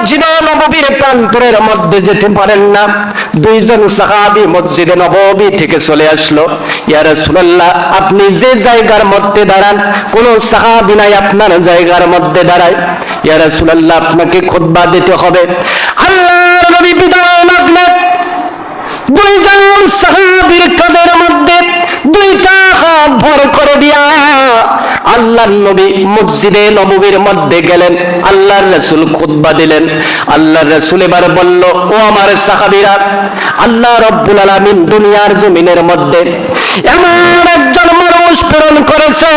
মসজিদে প্রান্তরের মধ্যে যেতে পারেন না। দুইজন সাহাবী মসজিদে থেকে চলে আসলো। আপনি যে জায়গার মধ্যে দাঁড়ান, কোন সাহাবী নাই আপনার জায়গার মধ্যে দাঁড়ায়। ইয়া রাসূলুল্লাহ, আপনাকে খুতবা দিতে হবে। নবী বিদায় দুইজন কাদের মধ্যে দুইটা হাত ভর করে দিয়া আল্লাহর নবী মসজিদে নববীর মধ্যে গেলেন, আল্লাহর রাসূল খুতবা দিলেন। আল্লাহর রাসূল এবার বলল, ও আমার সাহাবীরা, আল্লাহ রব্বুল আলামিন দুনিয়ার জমিনের মধ্যে এমন একজন মানুষ প্রেরণ করেছে,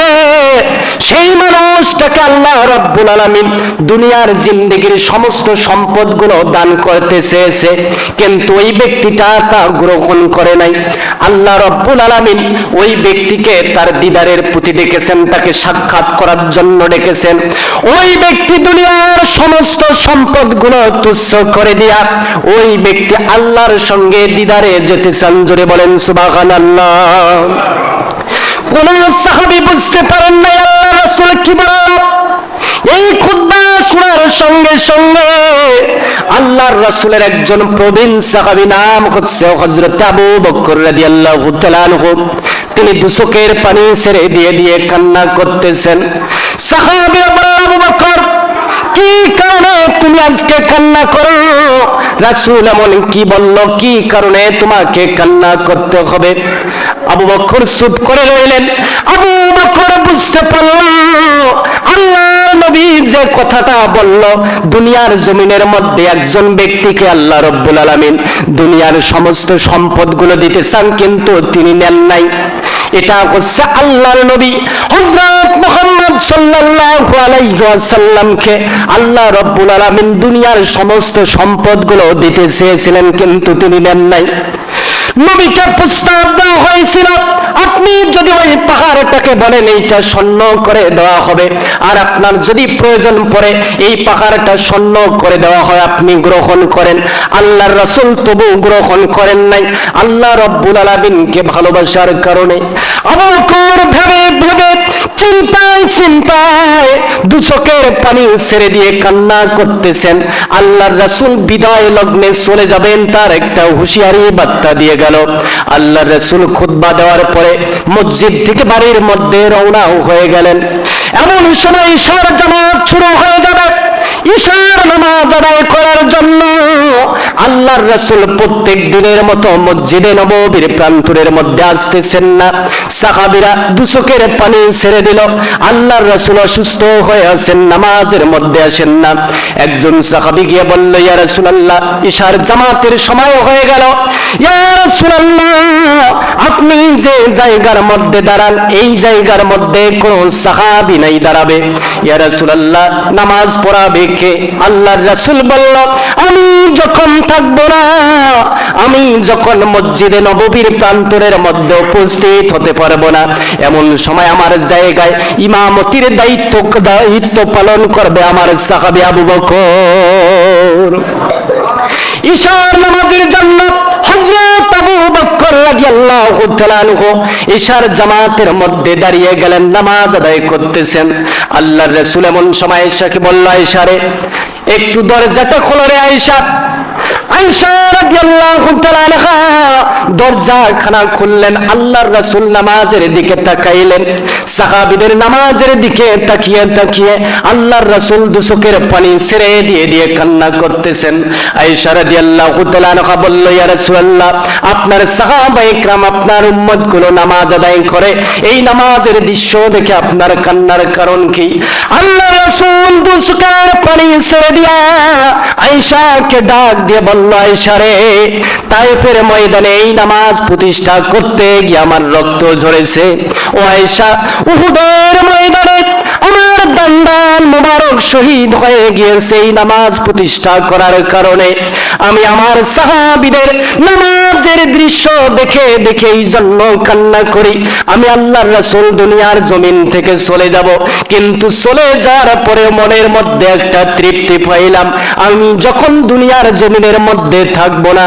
সেই মানুষটাকে আল্লাহ রব্বুল আলামিন দুনিয়ার জিন্দেগির সমস্ত সম্পদগুলো দান করতে চেয়েছে। কিন্তু ওই ব্যক্তিটা তা গ্রহণ করে নাই। আল্লাহ রব্বুল আলামিন ওই ব্যক্তিকে তার দিদারের প্রতি ডেকেছেন, তাকে সাক্ষাৎ করার জন্য ডেকেছেন। ওই ব্যক্তি দুনিয়ার সমস্ত সম্পদগুলো তুচ্ছ করে দিয়া ওই ব্যক্তি আল্লাহর সঙ্গে দিদারে যেতে চান, জোরে বলেন সুবহানাল্লাহ। কোন সাহাবি বুঝতে পারেন না আল্লাহ রাসূল কি বলেন এই খুতবা শোনার সঙ্গে সঙ্গে আল্লাহর রাসূলের একজন প্রবীণ সাহাবী নাম হচ্ছে হযরত আবু বকর রাদিয়াল্লাহু তাআলা তিনি দুচোখের পানি ছেড়ে দিয়ে দিয়ে কান্না করতেছেন। সাহাবীরা বলল আবু বকর, কি কারণে তুমি আজকে কান্না করো? রাসূল এমন কি বলল? কি কারণে তোমাকে কান্না করতে হবে? আবু বকর চুপ করে রইলেন। আবু বকর বুঝতে পারল, আল্লাহ নবী যে কথাটা বলল, দুনিয়ার জমিনের মধ্যে একজন ব্যক্তিকে আল্লাহ রব্বুল আলামিন দুনিয়ার সমস্ত সম্পদগুলো দিতে চান, কিন্তু তিনি নেন নাই। এটা হচ্ছে আল্লাহর নবী। হযরত মুহাম্মদ সাল্লাল্লাহু আলাইহি ওয়াসাল্লামকে আল্লাহ রব্বুল আলামিন দুনিয়ার সমস্ত সম্পদগুলো দিতে চেয়েছিলেন, কিন্তু তিনি নেন নাই। নবীকে প্রস্তাব যদি ওই পাহাড়টাকে বলেন, এইটা স্বর্ণ করে দেওয়া হবে। আর আপনার যদি প্রয়োজন পড়ে, এই পাহাড়টা স্বর্ণ করে দেওয়া হয়, আপনি গ্রহণ করেন। আল্লাহর রাসূল তবু গ্রহণ করেন নাই। আল্লাহ রব্বুল আলামিনকে ভালোবাসার কারণে। আবু বকর ভেবে চোখের পানি ছেড়ে দিয়ে কান্না করতেছেন। আল্লাহর রাসুল বিদায় লগ্নে চলে যাবেন, তার একটা হুঁশিয়ারি বার্তা দিয়ে গেল। আল্লাহর রাসুল খুতবা দেওয়ার পরে মসজিদ থেকে বাড়ির মধ্যে রওনা হয়ে গেলেন। এমন সময় ঈশ্বর জামাত শুরু হয়ে যাবে ঈশার নামাজ আদায় করার জন্য আল্লাহর রাসূল প্রত্যেক দিনের মতো মসজিদে নববীর প্রান্তরের মধ্যে আসতেছেন না। সাহাবীরা দুচোখের পানি ছেড়ে দিল। আল্লাহর রাসূল অসুস্থ হয়ে আছেন, নামাজের মধ্যে আসেন না। একজন সাহাবী গিয়ে বলল, ইয়া রাসূলুল্লাহ, ঈশার জামাতের সময় হয়ে গেল। ইয়া রাসূলুল্লাহ, আপনি যে জায়গার মধ্যে দাঁড়ান, এই জায়গার মধ্যে কোন সাহাবী নাই দাঁড়াবে। ইয়া রাসূলুল্লাহ, নামাজ পড়াবে কে? আল্লাহর রাসূল বলল, আমি যখন থাকব না। আমি যখন মসজিদে নববীর প্রান্তরের মধ্যে উপস্থিত হতে পারব না, এমন সময় আমার জায়গায় ইমামতির দায়িত্ব দায়িত্ব পালন করবে আমার সাহাবী আবু বকর। ঈশার নামাজের জন্য হযরত আবু বকর রাদিয়াল্লাহু তাআলা ঈশার জামাতের মধ্যে দাঁড়িয়ে গেলেন, নামাজ আদায় করতেছেন। আল্লাহর রাসূল এমন সময় ঈশাকে বলল ঈশারে একটু দরজাটা খোলো রে খুললেন, আল্লাহর রাসূল নামাজের দিকে তাকাইলেন। সাহাবীদের নামাজের দিকে তাকিয়ে তাকিয়ে আল্লাহর রাসূল পানি ছেড়ে দিয়ে দিয়ে কান্না করতেছেন। বলল, ইয়া আপনার আপনার উম্মতগুলো নামাজ আদায় করে, এই নামাজের দৃশ্য দেখে আপনার কান্নার কারণ কি? আল্লাহ ডাক দিয়ে রে ময়দানে এই নামাজ প্রতিষ্ঠা করতে গিয়ে আমার রক্ত ঝরেছে। ও আয়সা উহুদের ময়দানে দান্দান মোবারক শহীদ হয়ে গিয়েছে এই নামাজ প্রতিষ্ঠা করার কারণে। আমি আমার সাহাবিদের নামাজের দৃশ্য দেখে দেখে এই জন্য কান্না করি। আমি আল্লাহর রাসূল দুনিয়ার জমিন থেকে চলে যাব। কিন্তু চলে যাওয়ার পরে মনের মধ্যে একটা তৃপ্তি পাইলাম। আমি যখন দুনিয়ার জমিনের মধ্যে থাকব না